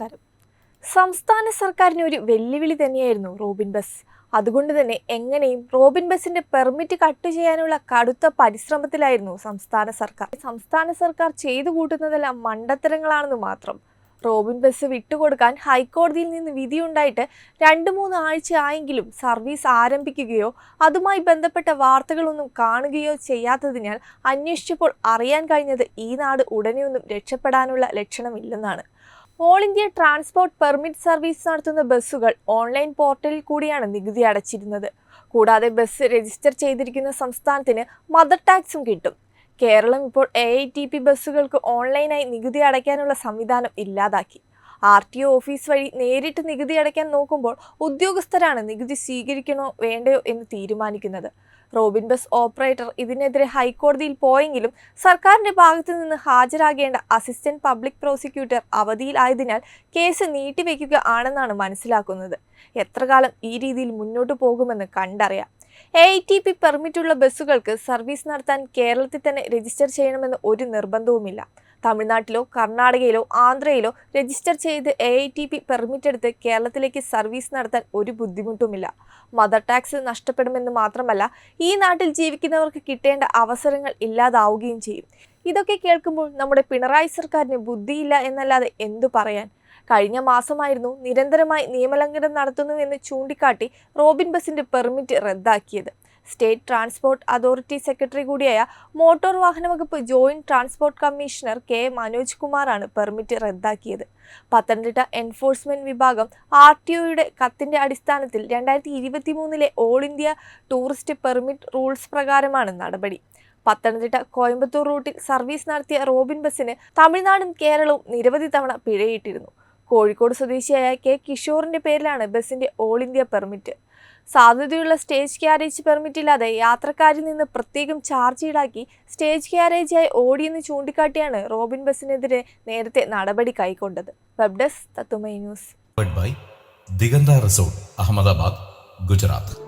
നമസ്കാരം. സംസ്ഥാന സർക്കാരിന് ഒരു വെല്ലുവിളി തന്നെയായിരുന്നു റോബിൻ ബസ്. അതുകൊണ്ട് തന്നെ എങ്ങനെയും റോബിൻ ബസിന്റെ പെർമിറ്റ് കട്ട് ചെയ്യാനുള്ള കടുത്ത പരിശ്രമത്തിലായിരുന്നു സംസ്ഥാന സർക്കാർ. സംസ്ഥാന സർക്കാർ ചെയ്തു കൂട്ടുന്നതെല്ലാം മണ്ടത്തരങ്ങളാണെന്ന് മാത്രം. റോബിൻ ബസ് വിട്ടുകൊടുക്കാൻ ഹൈക്കോടതിയിൽ നിന്ന് വിധിയുണ്ടായിട്ട് രണ്ട് മൂന്ന് ആഴ്ച ആയെങ്കിലും സർവീസ് ആരംഭിക്കുകയോ അതുമായി ബന്ധപ്പെട്ട വാർത്തകളൊന്നും കാണുകയോ ചെയ്യാത്തതിനാൽ അന്വേഷിച്ചപ്പോൾ അറിയാൻ കഴിഞ്ഞത് ഈ നാട് ഉടനെയൊന്നും രക്ഷപ്പെടാനുള്ള ലക്ഷണമില്ലെന്നാണ്. All India transport permit service നടത്തുന്ന ബസ്സുകൾ ഓൺലൈൻ പോർട്ടലിൽ കൂടിയാണ് നികുതി അടച്ചിരുന്നത്. കൂടാതെ ബസ് രജിസ്റ്റർ ചെയ്തിരിക്കുന്ന സംസ്ഥാനത്തിന് മദർ ടാക്സും കിട്ടും. കേരളം ഇപ്പോൾ എ ഐ ടി പി ബസ്സുകൾക്ക് ഓൺലൈനായി നികുതി അടയ്ക്കാനുള്ള സംവിധാനം ഇല്ലാതാക്കി. ആർ ടി ഒ ഓഫീസ് വഴി നേരിട്ട് നികുതി അടയ്ക്കാൻ നോക്കുമ്പോൾ ഉദ്യോഗസ്ഥരാണ് നികുതി സ്വീകരിക്കണോ വേണ്ടയോ എന്ന് തീരുമാനിക്കുന്നത്. റോബിൻ ബസ് ഓപ്പറേറ്റർ ഇതിനെതിരെ ഹൈക്കോടതിയിൽ പോയെങ്കിലും സർക്കാരിന്റെ ഭാഗത്തു നിന്ന് ഹാജരാകേണ്ട അസിസ്റ്റന്റ് പബ്ലിക് പ്രോസിക്യൂട്ടർ അവധിയിലായതിനാൽ കേസ് നീട്ടിവെക്കുക ആണെന്നാണ് മനസ്സിലാക്കുന്നത്. എത്രകാലം ഈ രീതിയിൽ മുന്നോട്ട് പോകുമെന്ന് കണ്ടറിയാം. എ ഐ ടി പി പെർമിറ്റുള്ള ബസ്സുകൾക്ക് സർവീസ് നടത്താൻ കേരളത്തിൽ തന്നെ രജിസ്റ്റർ ചെയ്യണമെന്ന് ഒരു നിർബന്ധവുമില്ല. തമിഴ്നാട്ടിലോ കർണാടകയിലോ ആന്ധ്രയിലോ രജിസ്റ്റർ ചെയ്ത് A I T P permit എടുത്ത് കേരളത്തിലേക്ക് സർവീസ് നടത്താൻ ഒരു ബുദ്ധിമുട്ടുമില്ല. മദർ ടാക്സ് നഷ്ടപ്പെടുമെന്ന് മാത്രമല്ല ഈ നാട്ടിൽ ജീവിക്കുന്നവർക്ക് കിട്ടേണ്ട അവസരങ്ങൾ ഇല്ലാതാവുകയും ചെയ്യും. ഇതൊക്കെ കേൾക്കുമ്പോൾ നമ്മുടെ പിണറായി സർക്കാരിന് ബുദ്ധിയില്ല എന്നല്ലാതെ എന്തു പറയാൻ? കഴിഞ്ഞ മാസമായിരുന്നു നിരന്തരമായി നിയമലംഘനം നടത്തുന്നുവെന്ന് ചൂണ്ടിക്കാട്ടി റോബിൻ ബസിന്റെ പെർമിറ്റ് റദ്ദാക്കിയത്. സ്റ്റേറ്റ് ട്രാൻസ്പോർട്ട് അതോറിറ്റി സെക്രട്ടറി കൂടിയായ മോട്ടോർ വാഹന വകുപ്പ് joint transport commissioner K Manoj കുമാറാണ് പെർമിറ്റ് റദ്ദാക്കിയത്. പത്തനംതിട്ട എൻഫോഴ്സ്മെന്റ് വിഭാഗം ആർ ടി ഒയുടെ കത്തിന്റെ അടിസ്ഥാനത്തിൽ രണ്ടായിരത്തി ഇരുപത്തി മൂന്നിലെ all India tourist permit rules പ്രകാരമാണ് നടപടി. പത്തനംതിട്ട കോയമ്പത്തൂർ റൂട്ടിൽ സർവീസ് നടത്തിയ റോബിൻ ബസിന് തമിഴ്നാടും കേരളവും നിരവധി തവണ പിഴയിട്ടിരുന്നു. കോഴിക്കോട് സ്വദേശിയായ കെ കിഷോറിന്റെ പേരിലാണ് ബസിന്റെ ഓൾ ഇന്ത്യ പെർമിറ്റ്. സാധ്യതയുള്ള സ്റ്റേജ് ക്യാരേജ് പെർമിറ്റ് ഇല്ലാതെ യാത്രക്കാരിൽ നിന്ന് പ്രത്യേകം ചാർജ് ഈടാക്കി സ്റ്റേജ് ക്യാരേജായി ഓടിയെന്ന് ചൂണ്ടിക്കാട്ടിയാണ് റോബിൻ ബസിനെതിരെ നേരത്തെ നടപടി കൈക്കൊണ്ടത്. വെബ് ഡെസ്ക് തത്തുമൈ ന്യൂസ്. ദിഗന്ത റിസോർട്ട് അഹമ്മദാബാദ് ഗുജറാത്ത്.